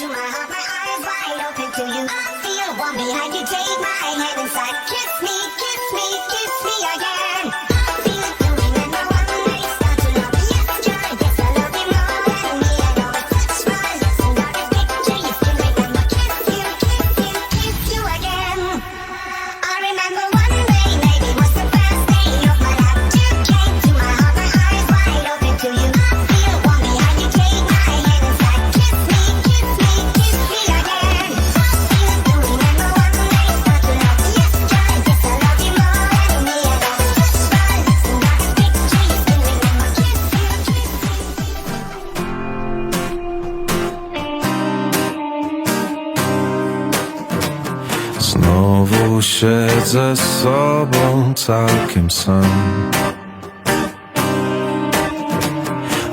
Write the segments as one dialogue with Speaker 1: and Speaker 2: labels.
Speaker 1: to my heart, my eyes wide open to you. I feel warm behind you, take my hand inside. Kiss me, kiss me, kiss me
Speaker 2: Znowu siedzę z sobą całkiem sam.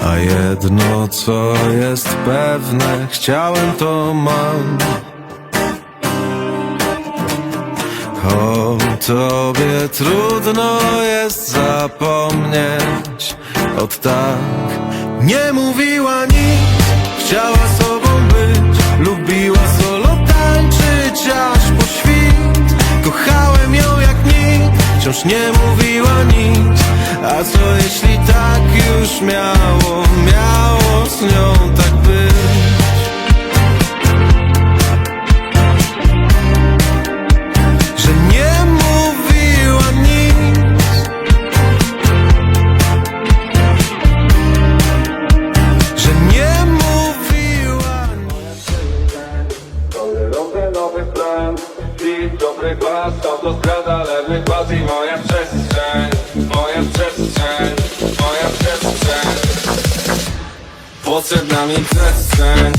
Speaker 2: A jedno co jest pewne, chciałem to mam. O tobie trudno jest zapomnieć od tak. Nie mówiła nic, chciała sobą nie mówiła nic. A co jeśli tak już miało, miało z nią tak być? że nie mówiła nic. Że nie mówiła nic.
Speaker 3: Nowy, nowy plan Beat, dobry bas, autostrada, lewy pas i moja Potrzebna mi przestrzeń.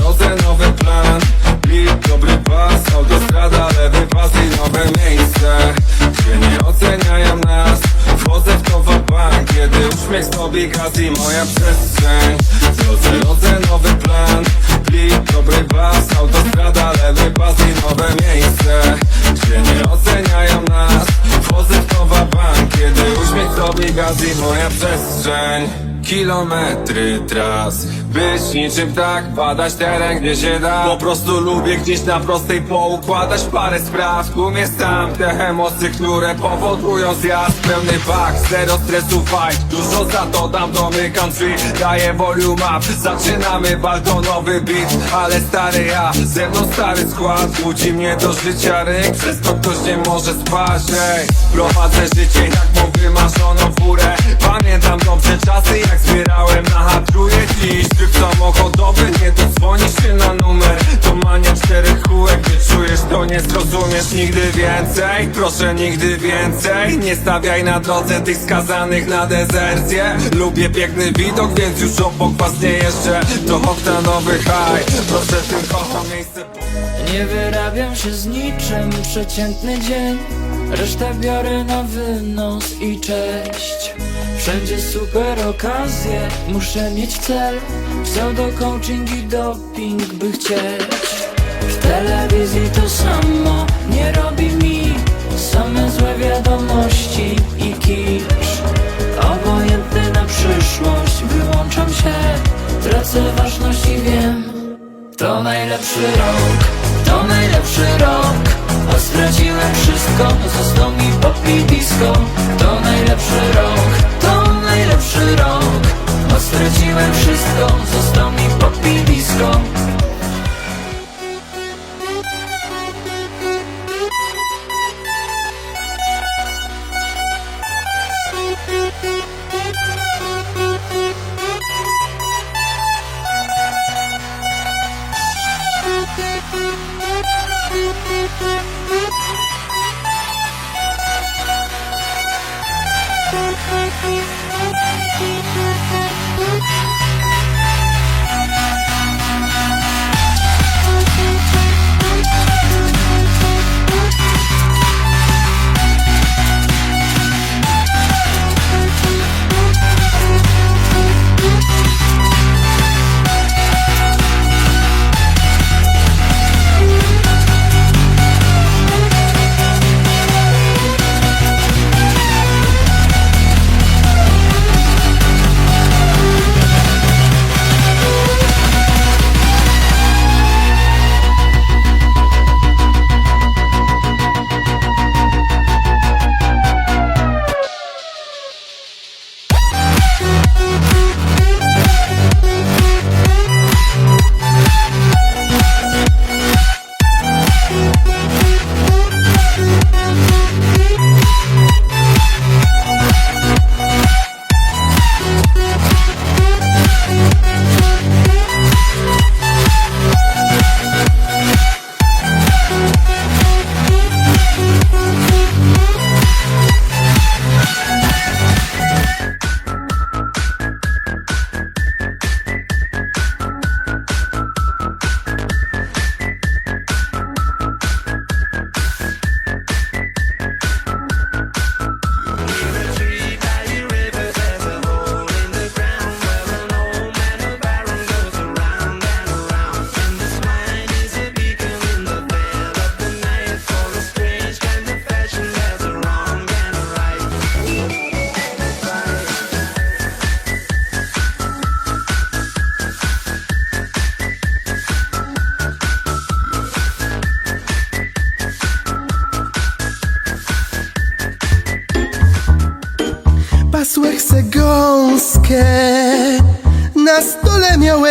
Speaker 3: Rodzę nowy plan. Beat, dobry bas, autostrada, lewy pas i nowe miejsce. Gdzie nie oceniają nas. Wchodzę w to bank Kiedy uśmiech sobie gaz i moja przestrzeń. Wchodzę, rodzę nowy plan. Beat, dobry bas, autostrada, lewy pas i nowe miejsce. Gdzie nie oceniają nas. Wchodzę w to bank Kiedy uśmiech sobie gaz i moja przestrzeń Kilometry tras. Być niczym tak, badać teren gdzie się da. Po prostu lubię gdzieś na prostej poukładać parę spraw. Tłum jest tam te emocje, które powodują zjazd. Pełny bak, zero stresu fight. Dużo za to dam domy country Daję volume up, zaczynamy balkonowy beat. Ale stary ja, ze mną stary skład. Budzi mnie do życia ryk, przez to ktoś nie może spać. Ej, prowadzę życie jak mu wymarzoną furę. Pamiętam dobrze czasy jak zbierałem na hatruje Dziś. Tryb samochodowy, nie dodzwonisz się na numer. To mania czterech kółek, czujesz to nie zrozumiesz nigdy więcej. Proszę nigdy więcej Nie stawiaj na drodze tych skazanych na dezercję. Lubię piękny widok, więc już obok was nie jeszcze. To oktanowy high. Proszę tylko to miejsce
Speaker 4: Nie wyrabiam się z niczym, przeciętny dzień. Resztę biorę na wynos i cześć Wszędzie super okazje, muszę mieć cel. Pseudo coaching i doping by chcieć. W telewizji to samo nie robi mi. Same złe wiadomości i kicz. Obojętny na przyszłość, wyłączam się. Tracę ważność i wiem to najlepszy rok, to najlepszy rok. A straciłem wszystko, został mi pop disco. To najlepszy rok, najlepszy rok A straciłem wszystko, został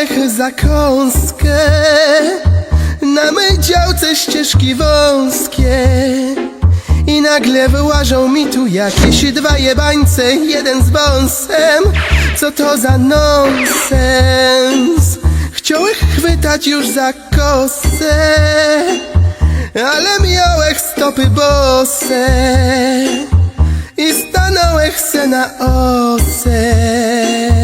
Speaker 5: miałech zakąskę Na mej działce ścieżki wąskie. I nagle wyłażą mi tu jakieś dwa jebańce Jeden z wąsem, co to za nonsens? Chciałem chwytać już za kosę Ale miałech stopy bose. I stanąłech se na ose